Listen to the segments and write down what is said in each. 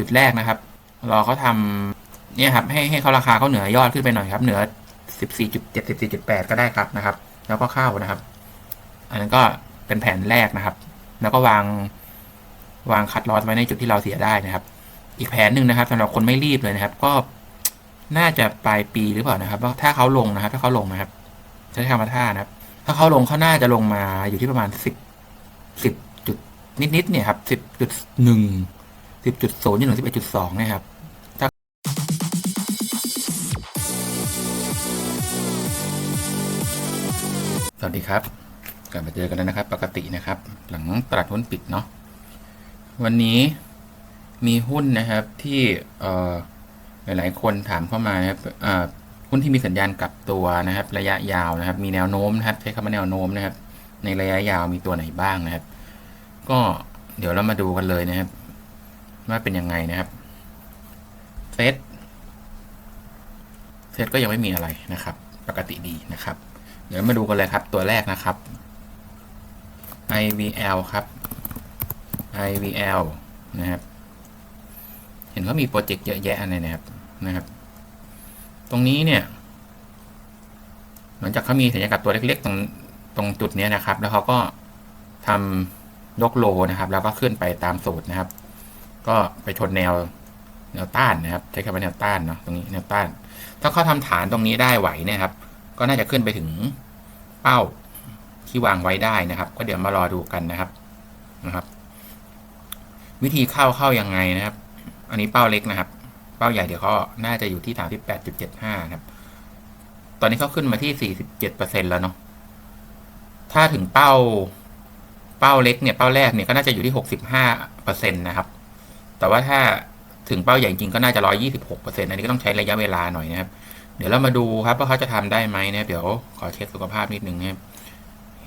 จุดแรกนะครับ รอเขาทำเนี่ยครับให้ให้เขาราคาเขาเหนือยอดขึ้นไปหน่อยครับ เหนือสิบสี่จุดเจ็ดสิบสี่จุดแปดก็ได้ครับนะครับ แล้วก็เข้านะครับ อันนั้นก็เป็นแผนแรกนะครับ แล้วก็วางวางคัดลอสไว้ในจุดที่เราเสียได้นะครับ อีกแผนหนึ่งนะครับสำหรับคนไม่รีบเลยนะครับ ก็น่าจะปลายปีหรือเปล่านะครับว่าถ้าเขาลงนะครับ ถ้าเขาลงนะครับใช้คำว่าท่านะครับ ถ้าเขาลงเขาน่าจะลงมาอยู่ที่ประมาณสิบสิบจุดนิดๆเนี่ยครับสิบจุดหนึ่ง สิบจุดศูนย์จนถึงสิบเอ็ดจุดสองนี่ยครับสวัสดีครับกลับมาเจอกันแล้วนะครับ ปกตินะครับ หลังตลาดหุ้นปิดเนาะวันนี้มีหุ้นนะครับที่หลายๆ คนถามเข้ามานะครับหุ้นที่มีสัญญาณกลับตัวนะครับ ระยะยาวนะครับ มีแนวโน้มนะครับใช้คำว่าแนวโน้มนะครับ ในระยะยาวมีตัวไหนบ้างนะครับ ก็เดี๋ยวเรามาดูกันเลยนะครับ ว่าเป็นยังไงนะครับเซตเซตก็ยังไม่มีอะไรนะครับ ปกติดีนะครับ เดี๋ยวมาดูกันเลยครับตัวแรกนะครับ IVL ครับ IVL นะครับ เห็นเขามีโปรเจกต์เยอะแยะอะไรนะครับนะครับ ตรงนี้เนี่ยหลังจากเขามีสัญญากลับตัวเล็กๆ ตรงตรงจุดนี้นะครับ แล้วเขาก็ทำยกโลนะครับ แล้วก็ขึ้นไปตามสูตรนะครับ ก็ไปชนแนวแนวต้านนะครับใช้คำว่าแนวต้านเนาะตรงนี้แนวต้าน ถ้าเขาทำฐานตรงนี้ได้ไหวเนี่ยครับ ก็น่าจะขึ้นไปถึงเป้าที่วางไว้ได้นะครับ ก็เดี๋ยวมารอดูกันนะครับนะครับ วิธีเข้าเข้ายังไงนะครับ อันนี้เป้าเล็กนะครับ เป้าใหญ่เดี๋ยวเขาน่าจะอยู่ที่สามสิบแปดจุดเจ็ดห้าครับ ตอนนี้เขาขึ้นมาที่สี่สิบเจ็ดเปอร์เซ็นแล้วเนาะถ้าถึงเป้าเป้าเล็กเนี่ยเป้าแรกเนี่ยก็น่าจะอยู่ที่หกสิบห้าเปอร์เซ็นตนะครับ แต่ว่าถ้าถึงเป้าใหญ่จริงก็น่าจะร้อยี่สิบหกเปอร์เซ็นอันนี้ก็ต้องใช้ระยะเวลาหน่อยนะครับ เดี๋ยวเรามาดูครับว่าเขาจะทำได้ไหมนะเดี๋ยวขอเช็คสุขภาพนิดนึงนะครับ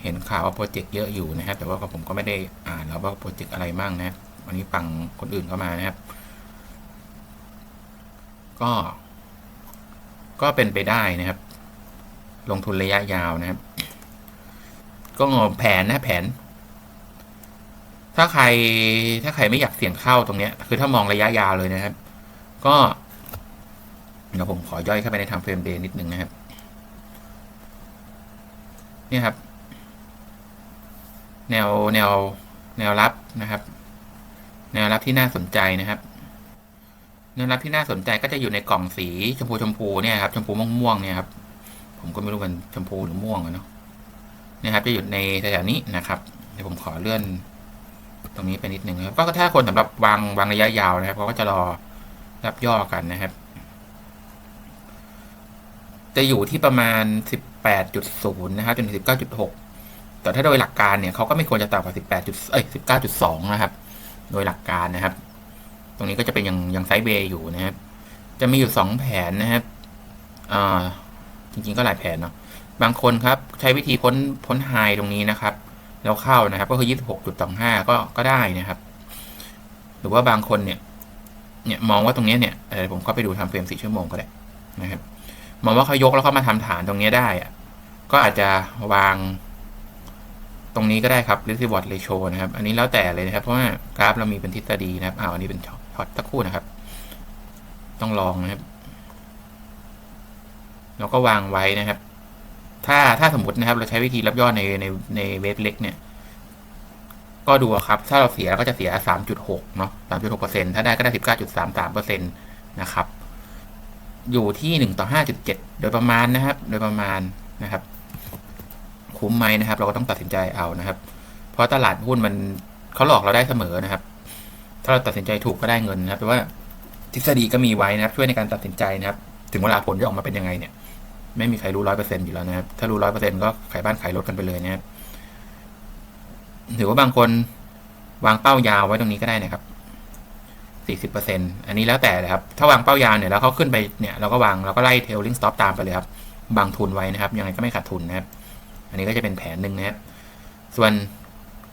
เห็นข่าวว่าโปรเจกต์เยอะอยู่นะครับ แต่ว่าผมก็ไม่ได้อ่านแล้วว่าโปรเจกต์อะไรบ้างนะวันนี้ฟังคนอื่นเข้ามานะครับ ก็ ก็เป็นไปได้นะครับ ลงทุนระยะยาวนะครับ ก็แผนนะแผน ถ้าใครถ้าใครไม่อยากเสี่ยงเข้าตรงเนี้ย คือถ้ามองระยะยาวเลยนะครับ ก็เดี๋ยวผมขอย่อยเข้าไปในทางเฟรมเดย์นิดนึงนะครับ เนี่ยครับ แนวแนวแนวรับนะครับ แนวรับที่น่าสนใจนะครับ แนวรับที่น่าสนใจก็จะอยู่ในกล่องสีชมพูชมพูเนี่ยครับชมพูม่วงม่วงๆเนี่ยครับ ผมก็ไม่รู้มันชมพูหรือม่วงเนาะนี่ยครับ จะอยู่ในแถวๆนี้นะครับเดี๋ยวผมขอเลื่อน ตรงนี้ไปนิดนึงครับก็ถ้าคนสำหรับวางวางระยะยาวนะครับเขาก็จะรอรับย่อกันนะครับ จะอยู่ที่ประมาณ 18.0 นะครับจนถึง19.6 แต่ถ้าโดยหลักการเนี่ยเขาก็ไม่ควรจะต่ำกว่า 18. เอ้ย19.2 นะครับ โดยหลักการนะครับ ตรงนี้ก็จะเป็นยังยังไซด์เวย์อยู่นะครับ จะมีอยู่ 2 แผนนะครับอ่าจริงๆก็หลายแผนเนาะบางคนครับ ใช้วิธีพ้นพ้นไฮตรงนี้นะครับ แล้วเข้านะครับ ก็คือ26.25ก็ก็ได้นะครับ หรือว่าบางคนเนี่ย เนี่ยมองว่าตรงนี้เนี่ยเออผมก็ไปดูทำเฟรมสี่ชั่วโมงก็ได้นะครับ มองว่าเขายกแล้วเขามาทำฐานตรงนี้ได้อะก็อาจจะวางตรงนี้ก็ได้ครับ r e s i v e r ratio นะครับ อันนี้แล้วแต่เลยนะครับ เพราะว่ากราฟเรามีเป็นทฤษฎีนะครับอ้าวอันนี้เป็นช็อตสักครู่นะครับ ต้องลองนะครับแล้วก็วางไว้นะครับ ถ้าถ้าสมมตินะครับ เราใช้วิธีรับยอดในในในเวฟเล็กเนี่ย ก็ดูครับ ถ้าเราเสียก็จะเสีย 3.6 เนาะ3.6%ถ้าได้ก็ได้ 19.33%นะครับ อยู่ที่หนึ่งต่อห้าจุดเจ็ดโดยประมาณนะครับ โดยประมาณนะครับ คุ้มไหมนะครับ เราก็ต้องตัดสินใจเอานะครับ เพราะตลาดหุ้นมันเขาหลอกเราได้เสมอนะครับ ถ้าเราตัดสินใจถูกก็ได้เงินนะครับแต่ว่าทฤษฎีก็มีไว้นะครับ ช่วยในการตัดสินใจนะครับ ถึงเวลาผลจะออกมาเป็นยังไงเนี่ย ไม่มีใครรู้ร้อยเปอร์เซ็นต์อยู่แล้วนะครับ ถ้ารู้ร้อยเปอร์เซ็นต์ก็ขายบ้านขายรถกันไปเลยนะครับถือว่าบางคนวางเป้ายาวไว้ตรงนี้ก็ได้นะครับสี่สิบเปอร์เซ็นต์อันนี้แล้วแต่เลยครับ ถ้าวางเป้ายาวเนี่ยแล้วเขาขึ้นไปเนี่ยเราก็วางเราก็ไล่เทลลิงสต็อปตามไปเลยครับ บางทุนไว้นะครับ ยังไงก็ไม่ขาดทุนนะครับ อันนี้ก็จะเป็นแผนหนึ่งนะครับ ส่วน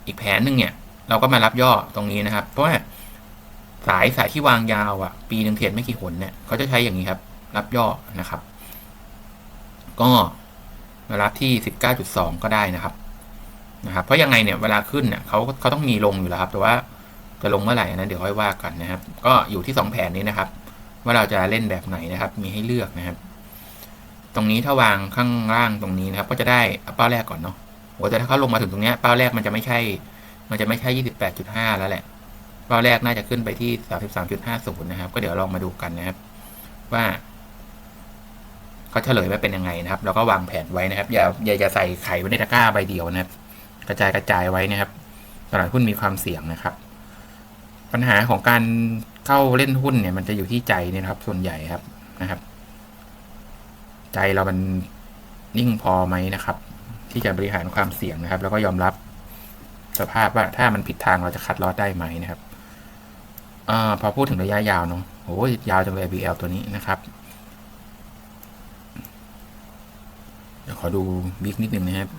อีกแผนหนึ่งเนี่ย เราก็มารับย่อตรงนี้นะครับ เพราะว่าสายสายที่วางยาวอะ ปีหนึ่งเทรดไม่กี่หนเนี่ยเขาจะใช้อย่างนี้ครับ รับย่อนะครับ ก็รับที่สิบเก้าจุดสองก็ได้นะครับนะครับ เพราะยังไงเนี่ยเวลาขึ้นเนี่ยเขาเขาต้องมีลงอยู่แล้วครับ แต่ว่าจะลงเมื่อไหร่นะเดี๋ยวค่อยว่ากันนะครับ ก็อยู่ที่สองแผนนี้นะครับ ว่าเราจะเล่นแบบไหนนะครับ มีให้เลือกนะครับ ตรงนี้ถ้าวางข้างล่างตรงนี้นะครับ ก็จะได้เป้าแรกก่อนเนาะโอ้แต่ถ้าเขาลงมาถึงตรงนี้เป้าแรกมันจะไม่ใช่ มันจะไม่ใช่ยี่สิบแล้วแหละเป้าแรกน่าจะขึ้นไปที่สามสิบสามจุดห้าศูนย์นะครับ ก็เดี๋ยวลองมาดูกันนะครับ ว่า เขาเฉลยว่าเป็นยังไงนะครับแล้วก็วางแผนไว้นะครับ อย่าอย่าจะใส่ไข่ไว้ในตะกร้าใบเดียวนะครับ กระจายกระจายไว้นะครับตลาดหุ้นมีความเสี่ยงนะครับ ปัญหาของการเข้าเล่นหุ้นเนี่ย มันจะอยู่ที่ใจเนี่ยนะครับ ส่วนใหญ่ครับนะครับ ใจเรามันนิ่งพอไหมนะครับ ที่จะบริหารความเสี่ยงนะครับ แล้วก็ยอมรับสภาพว่าถ้ามันผิดทางเราจะคัดลอสได้ไหมนะครับอพอพูดถึงระยะยาวเนาะโอ้ยยาวจังเลย BL ตัวนี้นะครับ ดี๋ยวขอดูบิ๊กนิดนึงนะครับ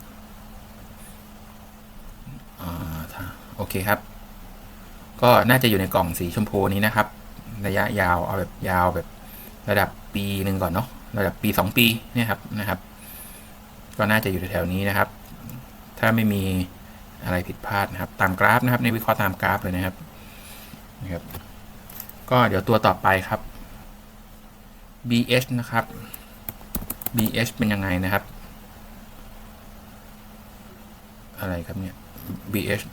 โอเคครับ ก็น่าจะอยู่ในกล่องสีชมพูนี้นะครับ ระยะยาวเอาแบบยาวแบบระดับปีหนึ่งก่อนเนาะระดับปีสองปีเนี่ยครับนะครับ ก็น่าจะอยู่แถวๆนี้นะครับ ถ้าไม่มีอะไรผิดพลาดนะครับ ตามกราฟนะครับในวิเคราะห์ตามกราฟเลยนะครับนะครับ ก็เดี๋ยวตัวต่อไปครับ BH นะครับ BH เป็นยังไงนะครับ อะไรครับเนี่ย BH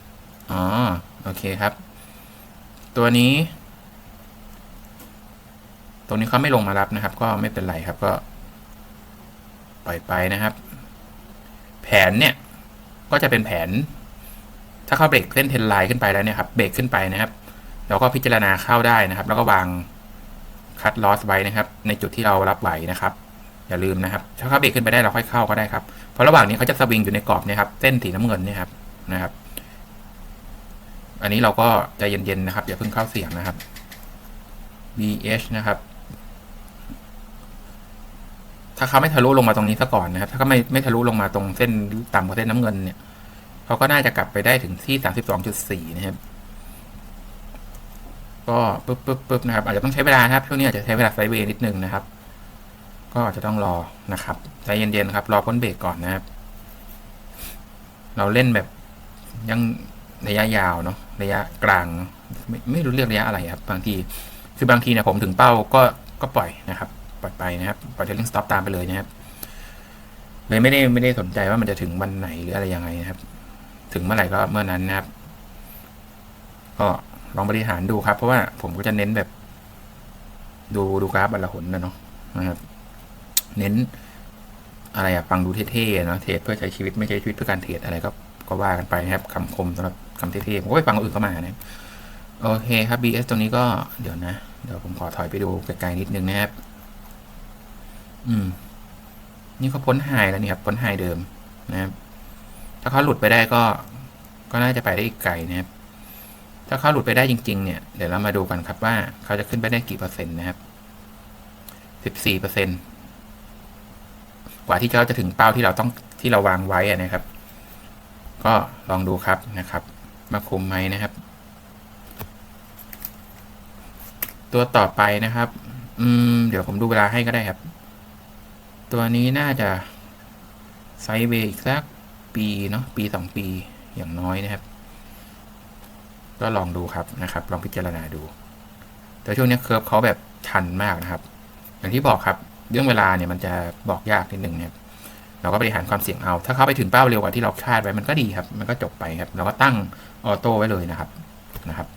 อ๋อ โอเคครับ ตัวนี้ ตรงนี้เขาไม่ลงมารับนะครับ ก็ไม่เป็นไรครับก็ ปล่อยไปนะครับ แผนเนี่ย ก็จะเป็นแผน ถ้าเขาเบรกเส้นเทนไลน์ขึ้นไปแล้วเนี่ยครับ เบรกขึ้นไปนะครับแล้วก็พิจารณาเข้าได้นะครับ แล้วก็วางคัดลอสไว้นะครับ ในจุดที่เรารับไหวนะครับ อย่าลืมนะครับ ถ้าเขาเบรกขึ้นไปได้เราค่อยเข้าก็ได้ครับ เพราะระหว่างนี้เขาจะสวิงอยู่ในกรอบเนี่ยครับ เส้นสีน้ำเงินเนี่ยครับ นะครับ อันนี้เราก็ใจเย็นๆนะครับ อย่าเพิ่งเข้าเสียงนะครับ BH นะครับ ถ้าเขาไม่ทะลุลงมาตรงนี้ซะก่อนนะครับ ถ้าเขาไม่ไม่ทะลุลงมาตรงเส้นต่ำกว่าเส้นน้ำเงินเนี่ย เขาก็น่าจะกลับไปได้ถึงที่สามสิบสองจุดสี่นะครับก็ปึ๊บปึ๊บปึ๊บนะครับอาจจะต้องใช้เวลานะครับช่วงนี้อาจจะใช้เวลาไซเวย์นิดนึงนะครับ ก็อาจจะต้องรอนะครับใจเย็นๆครับ รอพ้นเบรกก่อนนะครับ เราเล่นแบบยังระยะยาวเนาะระยะกลางไม่ไม่รู้เรียกระยะอะไรครับ บางทีคือบางทีเนี่ยผมถึงเป้าก็ก็ปล่อยนะครับ ปล่อยไปนะครับ ปล่อยเทลลิ่งสต็อปตามไปเลยนะครับ เลยไม่ได้ไม่ได้สนใจว่ามันจะถึงวันไหนหรืออะไรยังไงนะครับ ถึงเมื่อไหร่ก็เมื่อนั้นนะครับ ก็ลองบริหารดูครับ เพราะว่าผมก็จะเน้นแบบ ดูดูกราฟบัลละหนนะเนาะนะครับ เน้นอะไรอะฟังดูเท่ๆเนาะเทรดเพื่อใช้ชีวิตไม่ใช่ชีวิตเพื่อการเทรดอะไรก็ก็ว่ากันไปนะครับคำคมสำหรับคำเท่ๆผมก็ไปฟังคนอื่นเข้ามานะโอเคครับ BS ตรงนี้ก็เดี๋ยวนะ เดี๋ยวผมขอถอยไปดูไกลๆนิดนึงนะครับ อืม นี่เขาพ้นไฮแล้วนี่ครับพ้นไฮเดิมนะครับ ถ้าเขาหลุดไปได้ก็ ก็น่าจะไปได้อีกไกลนะครับ ถ้าเขาหลุดไปได้จริง ๆ เนี่ย เดี๋ยวเรามาดูกันครับว่าเขาจะขึ้นไปได้กี่เปอร์เซ็นต์นะครับสิบสี่เปอร์เซ็นต์ กว่าที่เขาจะถึงเป้าที่เราต้องที่เราวางไว้นะครับ ก็ลองดูครับนะครับมาคุมไหมนะครับ ตัวต่อไปนะครับ อืม เดี๋ยวผมดูเวลาให้ก็ได้ครับ ตัวนี้น่าจะไซเวย์อีกสักปีเนาะปีสองปีอย่างน้อยนะครับ ก็ลองดูครับนะครับ ลองพิจารณาดู แต่ช่วงนี้เคอร์ฟเขาแบบชันมากนะครับ อย่างที่บอกครับ เรื่องเวลาเนี่ยมันจะบอกยากนิดหนึ่งนะครับเราก็บริหารความเสี่ยงเอา ถ้าเขาไปถึงเป้าเร็วกว่าที่เราคาดไว้มันก็ดีครับ มันก็จบไปครับ เราก็ตั้งออโต้ไว้เลยนะครับนะครับ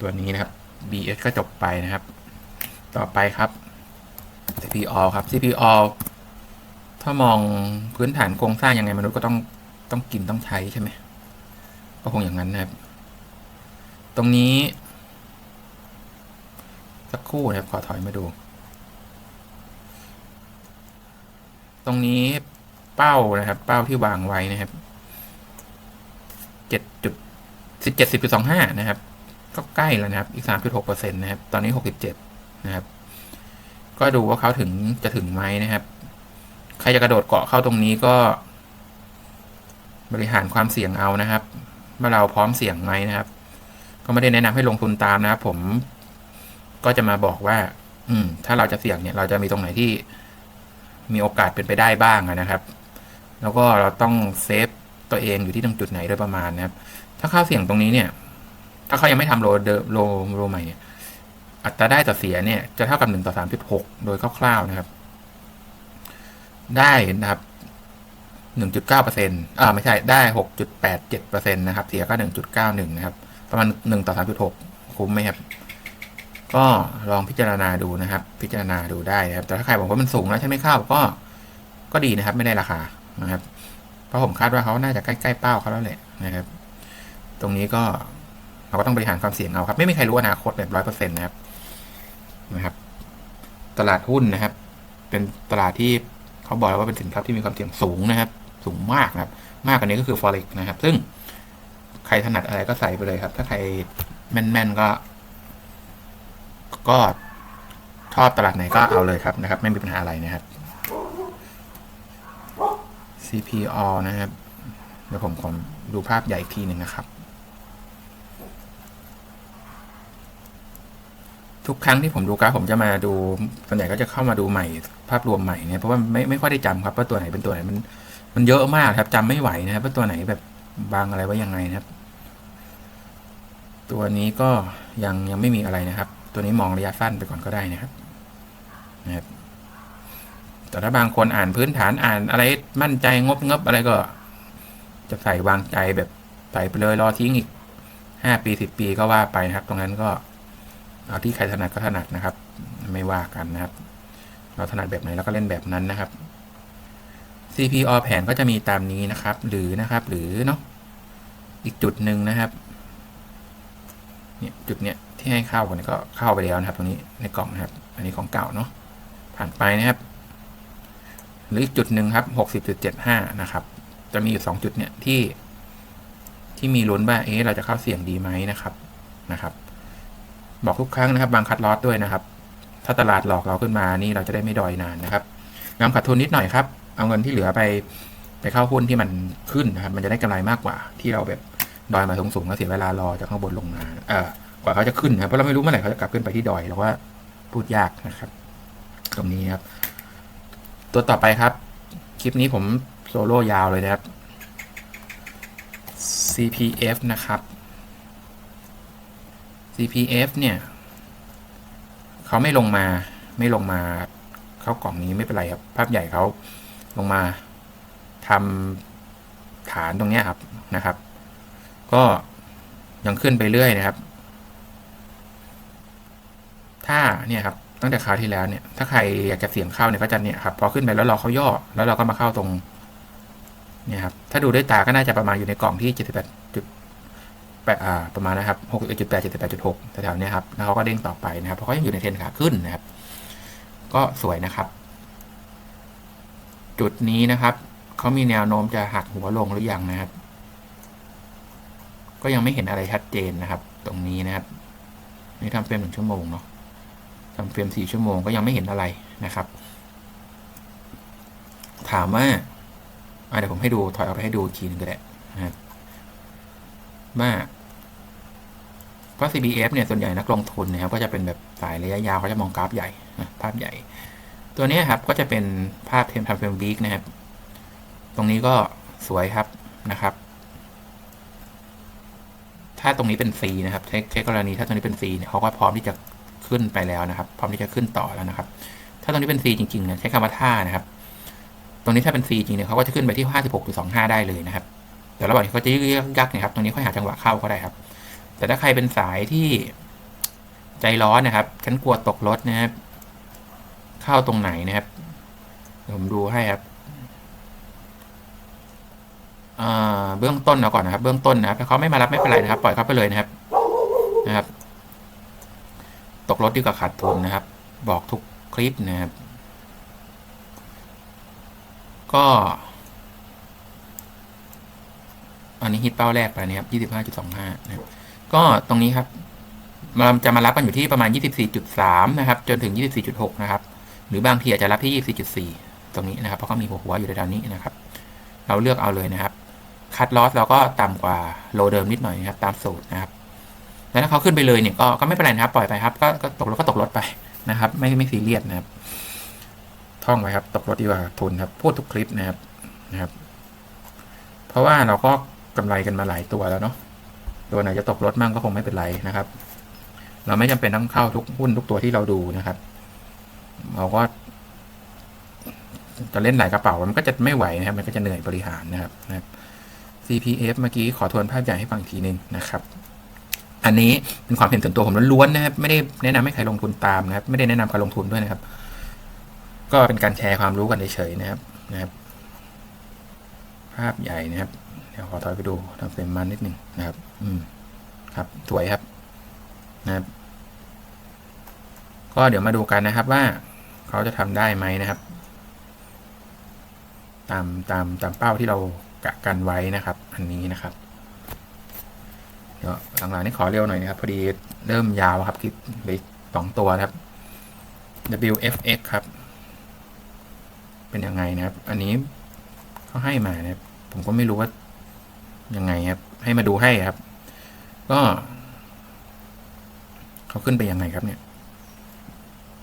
ตัวนี้นะครับ BS ก็จบไปนะครับ ต่อไปครับ CPO ครับ CPO ถ้ามองพื้นฐานโครงสร้างยังไงมนุษย์ก็ต้องต้องกินต้องใช้ใช่ไหมก็คงอย่างนั้นนะครับ ตรงนี้ สักครู่นะครับขอถอยมาดู ตรงนี้เป้านะครับ เป้าที่วางไว้นะครับเจ็ดจุดสิบเจ็ดสิบจุดสองห้านะครับ ก็ใกล้แล้วนะครับ อีกสามจุดหกเปอร์เซ็นต์นะครับ ตอนนี้หกสิบเจ็ดนะครับ ก็ดูว่าเขาถึงจะถึงไหมนะครับ ใครจะกระโดดเกาะเข้าตรงนี้ก็ บริหารความเสี่ยงเอานะครับ ว่าเราพร้อมเสี่ยงไหมนะครับ ก็ไม่ได้แนะนำให้ลงทุนตามนะครับ ผมก็จะมาบอกว่า อืม ถ้าเราจะเสี่ยงเนี่ย เราจะมีตรงไหนที่ มีโอกาสเป็นไปได้บ้างนะครับ แล้วก็เราต้องเซฟตัวเองอยู่ที่ตรงจุดไหนโดยประมาณนะครับ ถ้าค่าเสี่ยงตรงนี้เนี่ย ถ้าเขายังไม่ทำโลเดโลโลใหม่เนี่ยอัตราได้ต่อเสียเนี่ยจะเท่ากับหนึ่งต่อสามสิบหกโดยคร่าวๆนะครับ ได้นะครับหนึ่งจุดเก้าเปอร์เซ็นต์อ่าไม่ใช่ได้หกจุดแปดเจ็ดเปอร์เซ็นต์นะครับ เสียก็หนึ่งจุดเก้าหนึ่งนะครับ ประมาณหนึ่งต่อสามจุดหกคุ้มไหมครับ ก็ลองพิจารณาดูนะครับ พิจารณาดูได้นะครับ แต่ถ้าใครบอกว่ามันสูงแล้วใช่ไหมเข้าก็ก็ดีนะครับ ไม่ได้ราคานะครับ เพราะผมคาดว่าเขาน่าจะใกล้ๆเป้าเขาแล้วแหละนะครับ ตรงนี้ก็เราก็ต้องบริหารความเสี่ยงเอาครับ ไม่มีใครรู้อนาคตแบบร้อยเปอร์เซ็นต์นะครับนะครับ ตลาดหุ้นนะครับ เป็นตลาดที่เขาบอกแล้วว่าเป็นสินทรัพย์ที่มีความเสี่ยงสูงนะครับ สูงมากนะครับ มากกว่านี้ก็คือ forex นะครับ ซึ่งใครถนัดอะไรก็ใส่ไปเลยครับ ถ้าใครแม่นๆก็ ก็ชอบตลาดไหนก็เอาเลยครับนะครับ ไม่มีปัญหาอะไรนะครับ CPO นะครับ เดี๋ยวผมขอดูภาพใหญ่อีกทีหนึ่งนะครับทุกครั้งที่ผมดูกราฟผมจะมาดูส่วนใหญ่ก็จะเข้ามาดูใหม่ ภาพรวมใหม่เนี่ยเพราะว่าไม่ไม่ค่อยได้จำครับว่าตัวไหนเป็นตัวไหนมัน มันเยอะมากครับจำไม่ไหวนะครับว่าตัวไหนแบบบางอะไรไว้ยังไงนะครับ ตัวนี้ก็ยังยังไม่มีอะไรนะครับ ตัวนี้มองระยะสั้นไปก่อนก็ได้นะครับนะครับแต่ถ้าบางคนอ่านพื้นฐานอ่านอะไรมั่นใจงบงบอะไรก็ จะใส่วางใจแบบใส่ไปเลยรอทิ้งอีกห้าปีสิบปีก็ว่าไปนะครับ ตรงนั้นก็เอาที่ใครถนัดก็ถนัดนะครับ ไม่ว่ากันนะครับ เราถนัดแบบไหนเราก็เล่นแบบนั้นนะครับ CPO แผนก็จะมีตามนี้นะครับ หรือนะครับ หรือเนาะอีกจุดหนึ่งนะครับ เนี่ยจุดเนี้ย ที่ให้เข้ากันก็เข้าไปแล้วนะครับ ตรงนี้ในกล่องนะครับ อันนี้ของเก่าเนาะผ่านไปนะครับ หรืออีกจุดหนึ่งครับหกสิบจุดเจ็ดห้านะครับ จะมีอยู่สองจุดเนี่ยที่ ที่มีลุ้นว่าเอ๊ะเราจะเข้าเสี่ยงดีไหมนะครับนะครับ บอกทุกครั้งนะครับ บางคัดลอตด้วยนะครับ ถ้าตลาดหลอกเราขึ้นมานี่เราจะได้ไม่ดอยนานนะครับงำขาดทุนนิดหน่อยครับเอาเงินที่เหลือไปไปเข้าหุ้นที่มันขึ้นนะครับ มันจะได้กำไรมากกว่า ที่เราแบบดอยมาสูงๆแล้วเสียเวลารอจากข้างบนลงมา เออ กว่าเขาจะขึ้นนะครับเพราะเราไม่รู้เมื่อไหร่เขาจะกลับขึ้นไปที่ดอยเราว่าพูดยากนะครับ ตรงนี้ครับ ตัวต่อไปครับ คลิปนี้ผมโซโล่ยาวเลยนะครับ CPF นะครับ CPF เนี่ยเขาไม่ลงมาไม่ลงมาเข้ากล่องนี้ไม่เป็นไรครับ ภาพใหญ่เขาลงมาทำฐานตรงนี้ครับนะครับ ก็ยังขึ้นไปเรื่อยนะครับ ถ้าเนี่ยครับตั้งแต่คราวที่แล้วเนี่ย ถ้าใครอยากจะเสี่ยงเข้าเนี่ยก็จะเนี่ยครับพอขึ้นไปแล้วรอเขาย่อ แล้วเราก็มาเข้าตรงเนี่ยครับถ้าดูด้วยตาก็น่าจะประมาณอยู่ในกล่องที่เจ็ดสิบแปดจุดแปดอ่าประมาณนะครับหกจุดแปดเจ็ดสิบแปดจุดหกแถวๆเนี้ยครับแล้วเขาก็เด้งต่อไปนะครับเพราะเขายังอยู่ในเทรนขาขึ้นนะครับ ก็สวยนะครับ จุดนี้นะครับเขามีแนวโน้มจะหักหัวลงหรือยังนะครับ ก็ยังไม่เห็นอะไรชัดเจนนะครับ ตรงนี้นะครับ นี่ทำเฟรมหนึ่งชั่วโมงเนาะ ทำเฟรมสี่ชั่วโมงก็ยังไม่เห็นอะไรนะครับ ถามว่าเดี๋ยวผมให้ดูถอยออกไปให้ดูอีกทีนึงก็ได้นะครับว่าเพราะ CBF เนี่ยส่วนใหญ่นักลงทุนนะครับก็จะเป็นแบบสายระยะยาวเขาจะมองกราฟใหญ่นะภาพใหญ่ ตัวนี้ครับก็จะเป็นภาพเทมทำเฟรมวีคนะครับ ตรงนี้ก็สวยครับนะครับ ถ้าตรงนี้เป็น C นะครับใช้ใช้กรณีถ้าตรงนี้เป็น C เนี่ยเขาก็พร้อมที่จะ ขึ้นไปแล้วนะครับ พร้อมที่จะขึ้นต่อแล้วนะครับ ถ้าตรงนี้เป็น C จริงๆเนี่ยใช้คำว่าท่านะครับ ตรงนี้ถ้าเป็น C จริงเนี่ยเขาก็จะขึ้นไปที่ 56.25 ได้เลยนะครับแต่ระหว่างที่เขาจะยึกยักเนี่ยครับ ตรงนี้ค่อยหาจังหวะเข้าก็ได้ครับ แต่ถ้าใครเป็นสายที่ใจร้อนนะครับ ฉันกลัวตกรถนะครับ เข้าตรงไหนนะครับ ผมดูให้ครับเบื้องต้นเอาก่อนนะครับ เบื้องต้นนะครับถ้าเขาไม่มารับไม่เป็นไรนะครับ ปล่อยเขาไปเลยนะครับ นะครับ ตกรถดีกว่าขาดทุนนะครับ บอกทุกคลิปนะครับ ก็ อันนี้ฮิตเป้าแรกไปนะครับยี่สิบห้าจุดสองห้านะครับก็ตรงนี้ครับมันจะมารับกันอยู่ที่ประมาณ 24.3 นะครับ จนถึง 24.6 นะครับ หรือบางทีอาจจะรับที่ 24.4 ตรงนี้นะครับ เพราะเขามีหัวหัวอยู่ในดาวนี้นะครับ เราเลือกเอาเลยนะครับ คัดลอสเราก็ต่ำกว่าโลเดิมนิดหน่อยนะครับ ตามสูตรนะครับ แล้วถ้าเขาขึ้นไปเลยเนี่ยก็ก็ไม่เป็นไรนะครับ ปล่อยไปครับก็ก็ตกรถก็ตกรถไปนะครับ ไม่ไม่ซีเรียสนะครับ ท่องไว้ครับ ตกรถดีกว่าทุนครับ พูดทุกคลิปนะครับนะครับ เพราะว่าเราก็กำไรกันมาหลายตัวแล้วเนาะตัวไหนจะตกรถมั่งก็คงไม่เป็นไรนะครับ เราไม่จำเป็นต้องเข้าทุกหุ้นทุกตัวที่เราดูนะครับ เราก็จะเล่นหลายกระเป๋ามันก็จะไม่ไหวนะครับ มันก็จะเหนื่อยบริหารนะครับนะครับ CPF เมื่อกี้ขอทวนภาพใหญ่ให้ฟังทีหนึ่งนะครับ อันนี้เป็นความเห็นส่วนตัวผมล้วนๆนะครับ ไม่ได้แนะนำให้ใครลงทุนตามนะครับ ไม่ได้แนะนำการลงทุนด้วยนะครับ ก็เป็นการแชร์ความรู้กันเฉยๆนะครับนะครับ ภาพใหญ่นะครับเดี๋ยวขอถอยไปดูทำเต็มมันนิดหนึ่งนะครับ อืม ครับ สวยครับ นะครับ ก็เดี๋ยวมาดูกันนะครับว่าเขาจะทำได้ไหมนะครับ ตามตามตามเป้าที่เรากะกันไว้นะครับ อันนี้นะครับ หลังๆนี่ขอเร็วหน่อยนะครับ พอดีเริ่มยาวครับคลิปเหลยสองตัวนะครับ WFX ครับ เป็นยังไงนะครับ อันนี้เขาให้มานะครับ ผมก็ไม่รู้ว่ายังไงครับ ให้มาดูให้ครับ ก็เขาขึ้นไปยังไงครับเนี่ย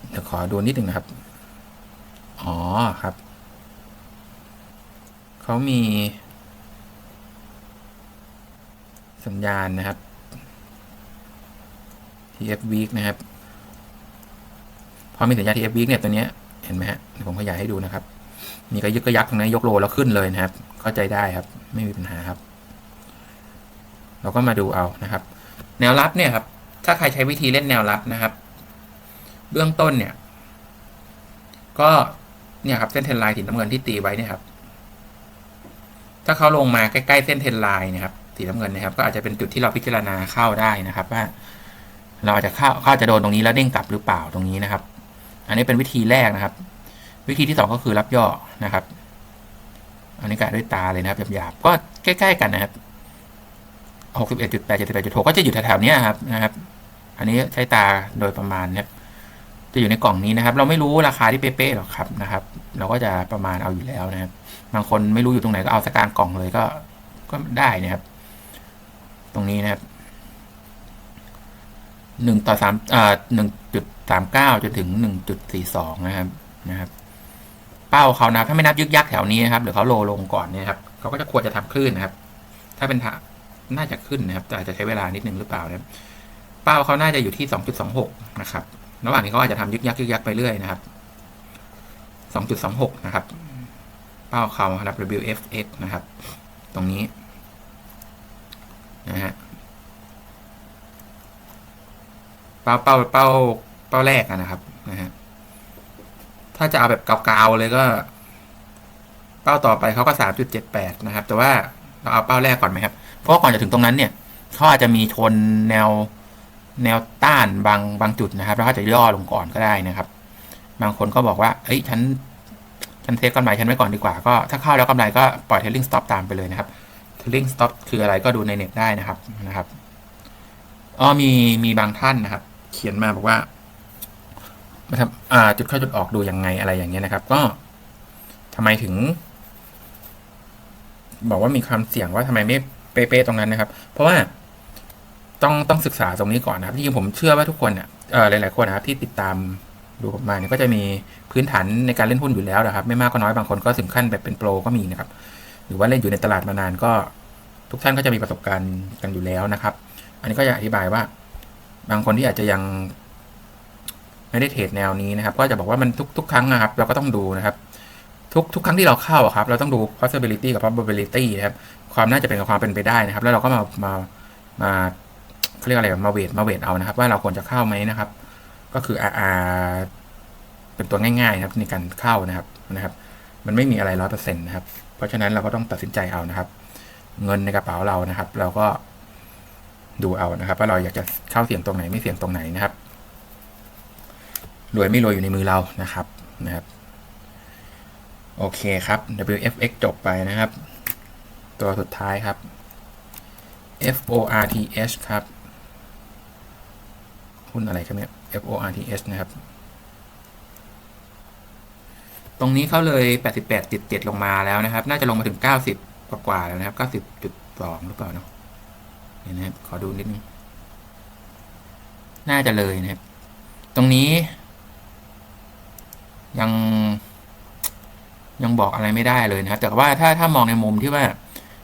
เดี๋ยวขอดูนิดหนึ่งนะครับ อ๋อครับ เขามี สัญญาณนะครับ TF week นะครับ พอมีสัญญาณ TF week เนี่ยตัวเนี้ยเห็นไหมฮะผมขยายให้ดูนะครับ มีกระยึกกระยักตรงนั้ยกโลแล้วขึ้นเลยนะครับ เข้าใจได้ครับ ไม่มีปัญหาครับ เราก็มาดูเอานะครับ แนวรับเนี่ยครับ ถ้าใครใช้วิธีเล่นแนวรับนะครับ เบื้องต้นเนี่ย ก็เนี่ยครับเส้นเทรนไลน์สีน้ำเงินที่ตีไว้เนี่ยครับ ถ้าเขาลงมาใกล้ๆเส้นเทรนไลน์นะครับ สีน้ำเงินนะครับ ก็อาจจะเป็นจุดที่เราพิจารณาเข้าได้นะครับ ว่า เราอาจจะเข้าเข้าจะโดนตรงนี้แล้วเด้งกลับหรือเปล่าตรงนี้นะครับ อันนี้เป็นวิธีแรกนะครับ วิธีที่สองก็คือรับย่อนะครับ อันนี้กะด้วยตาเลยนะครับหยาบๆก็ใกล้ ๆ กันนะครับหกสิบเอ็ดจุดแปดเจ็ดสิบแปดจุดหกก็จะอยู่แถวๆนี้ครับนะครับ อันนี้ใช้ตาโดยประมาณนะครับ จะอยู่ในกล่องนี้นะครับ เราไม่รู้ราคาที่เป๊ะๆหรอกครับนะครับ เราก็จะประมาณเอาอยู่แล้วนะครับ บางคนไม่รู้อยู่ตรงไหนก็เอาสกกลางกล่องเลยก็ก็ได้นะครับ ตรงนี้นะครับหนึ่งต่อสามอ่าหนึ่งจุดสามเก้าจนถึงหนึ่งจุดสี่สองนะครับนะครับ เป้าเขานะถ้าไม่นับยึกยักแถวนี้นะครับหรือเขาโลลงก่อนเนี่ยครับเขาก็จะควรจะทำคลื่นนะครับ ถ้าเป็นน่าจะขึ้นนะครับแต่อาจจะใช้เวลานิดนึงหรือเปล่านะครับเป้าเขาน่าจะอยู่ที่สองจุดสองหกนะครับระหว่างนี้เขาอาจจะทำยึกยักยึกยักไปเรื่อยนะครับสองจุดสองหกนะครับ เป้าเขานะครับ WFX นะครับ ตรงนี้ นะฮะเป้าเป้าเป้าเป้าแรกนะครับนะฮะถ้าจะเอาแบบเกาๆเลยก็ เป้าต่อไปเขาก็สามจุดเจ็ดแปดนะครับ แต่ว่าเราเอาเป้าแรกก่อนไหมครับ เพราะก่อนจะถึงตรงนั้นเนี่ยเขาอาจจะมีชนแนวแนวต้านบางบางจุดนะครับ แล้วเขาจะย่อลงก่อนก็ได้นะครับ บางคนก็บอกว่า เอ้ยฉันฉันเทคกำไรฉันไว้ก่อนดีกว่า ก็ถ้าเข้าแล้วกำไรก็ปล่อยเท i ล l ิ n งสต็อปตามไปเลยนะครับ เท i ล l ิ n งสต็อปคืออะไรก็ดูในเน็ตได้นะครับนะครับอ๋อมีมีบางท่านนะครับ เขียนมาบอกว่ามาทำอ่าจุดเข้าจุดออกดูยังไงอะไรอย่างเงี้ยนะครับ ก็ทำไมถึง บอกว่ามีความเสี่ยงว่าทำไมไม่เป๊ะๆตรงนั้นนะครับ เพราะว่าต้องต้องศึกษาตรงนี้ก่อนนะครับที่จริงผมเชื่อว่าทุกคนเนี่ยเออหลายๆคนนะครับที่ติดตามดูผมมาเนี่ยก็จะมีพื้นฐานในการเล่นหุ้นอยู่แล้วนะครับ ไม่มากก็น้อยบางคนก็ถึงขั้นแบบเป็นโปรก็มีนะครับ รือว่าเล่นอยู่ในตลาดมานานก็ทุกท่านก็จะมีประสบการณ์กันอยู่แล้วนะครับ อันนี้ก็จะอธิบายว่า บางคนที่อาจจะยังไม่ได้เทรดแนวนี้นะครับ ก็จะบอกว่ามันทุกทุกครั้งนะครับ เราก็ต้องดูนะครับ ทุกทุกครั้งที่เราเข้าครับ เราต้องดู possibility กับ probability นะครับ ความน่าจะเป็นกับความเป็นไปได้นะครับ แล้วเราก็มามามาเขาเรียกอะไรมาเวทมาเวทเอานะครับ ว่าเราควรจะเข้าไหมนะครับ ก็คือ RR เป็นตัวง่ายๆนะครับในการเข้านะครับนะครับ มันไม่มีอะไรร้อยเปอร์เซ็นต์นะครับ เพราะฉะนั้นเราก็ต้องตัดสินใจเอานะครับ เงินในกระเป๋าเรานะครับ เราก็ดูเอานะครับ ว่าเราอยากจะเข้าเสี่ยงตรงไหนไม่เสี่ยงตรงไหนนะครับรวยไม่รวยอยู่ในมือเรานะครับนะครับ โอเคครับ WFX จบไปนะครับ ตัวสุดท้ายครับ FORTH ครับหุ้นอะไรครับเนี่ย FORTH นะครับ ตรงนี้เขาเลย 88.7ลงมาแล้วนะครับ น่าจะลงมาถึง 90 กว่าๆแล้วนะครับ 90.2 หรือเปล่าเนาะเนี่นะครับ ขอดูนิดนึง น่าจะเลยนะครับ ตรงนี้ ยัง ยังบอกอะไรไม่ได้เลยนะครับ แต่ว่าถ้าถ้ามองในมุมที่ว่า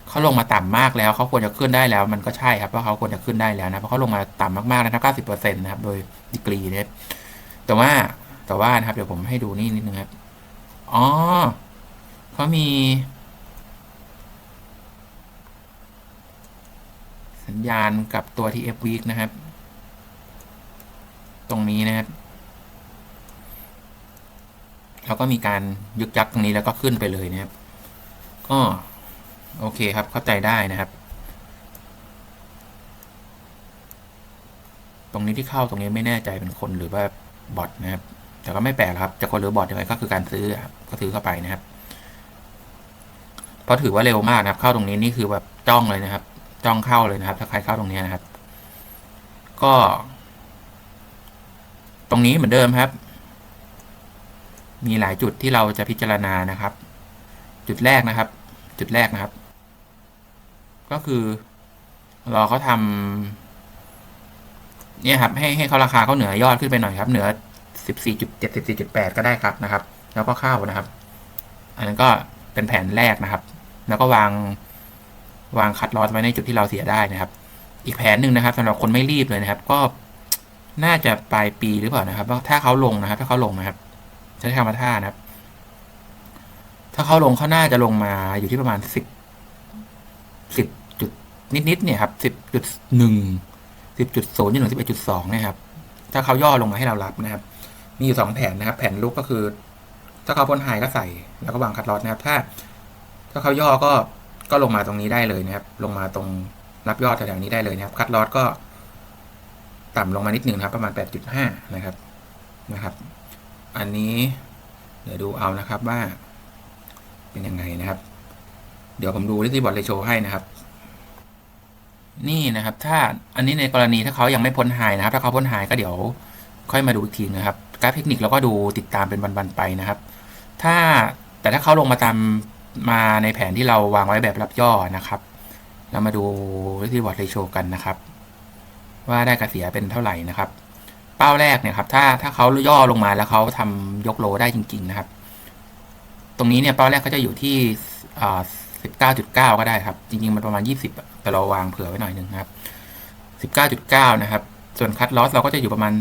เขาลงมาต่ำมากแล้วเขาควรจะขึ้นได้แล้ว มันก็ใช่ครับว่าะเขาควรจะขึ้นได้แล้วนะเพราะเขาลงมาต่ำมากๆนะครับเก้าสิบเปอร์เซ็นต์นะครับ โดยดีกรีนะครับแต่ว่าแต่ว่านะครับเดี๋ยวผมให้ดูนี่นิดนึงครับ อ๋อเขามี สัญญาณกับตัว TF week นะครับ ตรงนี้นะครับแล้วก็มีการยึกยักตรงนี้แล้วก็ขึ้นไปเลยนะครับ ก็โอเคครับเข้าใจได้นะครับ ตรงนี้ที่เข้าตรงนี้ไม่แน่ใจเป็นคนหรือว่าบอทนะครับ แต่ก็ไม่แปลกครับจะคนหรือบอทยังไงก็คือการซื้อครับก็ซื้อเข้าไปนะครับเพราะถือว่าเร็วมากนะครับ เข้าตรงนี้นี่คือแบบจ้องเลยนะครับ จ้องเข้าเลยนะครับ ถ้าใครเข้าตรงนี้นะครับ ก็ ตรงนี้เหมือนเดิมครับ มีหลายจุดที่เราจะพิจารณานะครับ จุดแรกนะครับ จุดแรกนะครับ ก็คือรอเขาทำเนี่ยครับให้ให้เขาราคาเขาเหนือยอดขึ้นไปหน่อยครับ เหนือ สิบสี่จุดเจ็ดสิบสี่จุดแปดก็ได้ครับนะครับ แล้วก็เข้านะครับ อันนั้นก็เป็นแผนแรกนะครับ แล้วก็วางวางคัดลอสไว้ในจุดที่เราเสียได้นะครับ อีกแผนหนึ่งนะครับสำหรับคนไม่รีบเลยนะครับ ก็น่าจะปลายปีหรือเปล่านะครับถ้าเขาลงนะครับ ถ้าเขาลงนะครับใช้คำว่าท่านะครับ ถ้าเขาลงเขาน่าจะลงมาอยู่ที่ประมาณสิบสิบจุดนิดๆเนี่ยครับสิบจุดหนึ่งสิบจุดศูนย์จนถึงสิบเอ็ดจุดสองนะครับ ถ้าเขาย่อลงมาให้เรารับนะครับ มีอยู่สองแผนนะครับ แผนลุกก็คือ ถ้าเขาพ้นไฮก็ใส่ แล้วก็วางคัดลอสนะครับ ถ้า ถ้าเขาย่อก็ก็ลงมาตรงนี้ได้เลยนะครับ ลงมาตรงรับยอดแถวๆนี้ได้เลยนะครับ คัดลอสก็ ต่ำลงมานิดหนึ่งครับ ประมาณ 8.5 นะครับนะครับ อันนี้เดี๋ยวดูเอานะครับว่า เป็นยังไงนะครับ เดี๋ยวผมดูที่บอร์ดเลโชให้นะครับ นี่นะครับ ถ้าอันนี้ในกรณีถ้าเขายังไม่พ้นไฮนะครับ ถ้าเขาพ้นไฮก็เดี๋ยวค่อยมาดูอีกทีนะครับ กราฟเทคนิคเราก็ดูติดตามเป็นวันๆไปนะครับ ถ้าแต่ถ้าเขาลงมาตามมาในแผนที่เราวางไว้แบบรับย่อนะครับ เรามาดูที่บอร์ดเลโชกันนะครับ ว่าได้กระเสียเป็นเท่าไหร่นะครับ เป้าแรกเนี่ยครับถ้าถ้าเขาย่อลงมาแล้วเขาทำยกโลได้จริง ๆนะครับ ตรงนี้เนี่ยเป้าแรกก็จะอยู่ที่สิบเก้าจุดเก้าก็ได้ครับ จริง ๆ มันประมาณยี่สิบแต่เราวางเผื่อไว้หน่อยหนึ่งครับสิบเก้าจุดเก้านะครับ ส่วนคัดลอสเราก็จะอยู่ประมาณ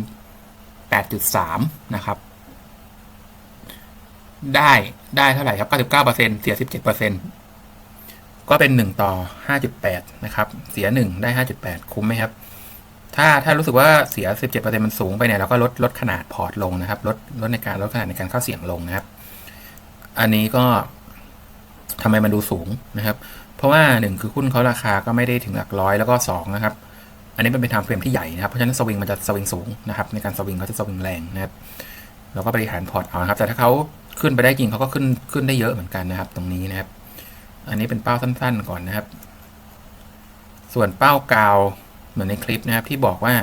แปดจุดสามนะครับ ได้ได้เท่าไหร่ครับ 99%เสีย 17%ก็เป็น 1 ต่อ 5.8 นะครับ เสีย 1 ได้ 5.8 คุ้มไหมครับ ถ้าถ้ารู้สึกว่าเสีย 17%มันสูงไปเนี่ยเราก็ลดลดขนาดพอร์ตลงนะครับ ลดลดในการลดขนาดในการเข้าเสี่ยงลงนะครับ อันนี้ก็ทำไมมันดูสูงนะครับ เพราะว่า 1 คือหุ้นเขาราคาก็ไม่ได้ถึงหลักร้อยแล้วก็ 2 นะครับ อันนี้มันเป็นไทม์เฟรมที่ใหญ่นะครับ เพราะฉะนั้นสวิงมันจะสวิงสูงนะครับในการสวิงเขาจะสวิงแรงนะครับเราก็บริหารพอร์ตเอานะครับ แต่ถ้าเขาขึ้นไปได้จริงเขาก็ขึ้นขึ้นได้เยอะเหมือนกันนะครับ ตรงนี้นะครับ อันนี้เป็นเป้าสั้น ๆ ก่อนนะครับ ส่วนเป้ากาวเหมือนในคลิปนะครับที่บอกว่า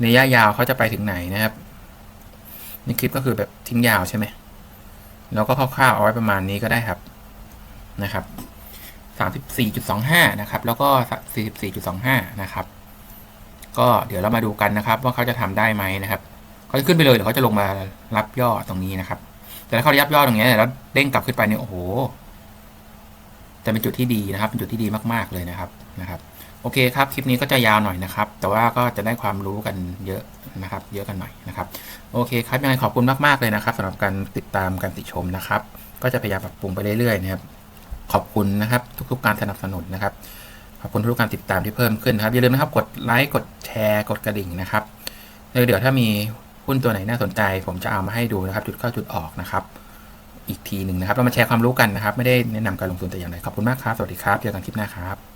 ในระยะยาวเขาจะไปถึงไหนนะครับในคลิปก็คือแบบทิ้งยาวใช่ไหมแล้วก็คร่าวๆเอาไว้ประมาณนี้ก็ได้ครับนะครับสามสิบสี่จุดสองห้านะครับ แล้วก็สี่สิบสี่จุดสองห้านะครับ ก็เดี๋ยวเรามาดูกันนะครับ ว่าเขาจะทำได้ไหมนะครับเขาจะขึ้นไปเลยหรือเขาจะลงมารับย่อตรงนี้นะครับ แต่ถ้าเขายับย่อตรงนี้แล้วเด้งกลับขึ้นไปเนี่ยโอ้โหจะเป็นจุดที่ดีนะครับ เป็นจุดที่ดีมากๆเลยนะครับนะครับ โอเคครับคลิปนี้ก็จะยาวหน่อยนะครับ แต่ว่าก็จะได้ความรู้กันเยอะนะครับ เยอะกันหน่อยนะครับ โอเคครับยังไงขอบคุณมากๆเลยนะครับสำหรับการติดตามการติชมนะครับ ก็จะพยายามปรับปรุงไปเรื่อยๆนะครับขอบคุณนะครับ ทุกๆ การสนับสนุนนะครับ ขอบคุณทุกการติดตามที่เพิ่มขึ้นนะครับอย่าลืมนะครับกดไลค์กดแชร์กดกระดิ่งนะครับเดี๋ยวถ้ามีหุ้นตัวไหนน่าสนใจ ผมจะเอามาให้ดูนะครับ จุดเข้าจุดออกนะครับ อีกทีหนึ่งนะครับเรามาแชร์ความรู้กันนะครับ ไม่ได้แนะนำการลงทุนแต่อย่างใดขอบคุณมากครับ สวัสดีครับเจอกันคลิปหน้าครับ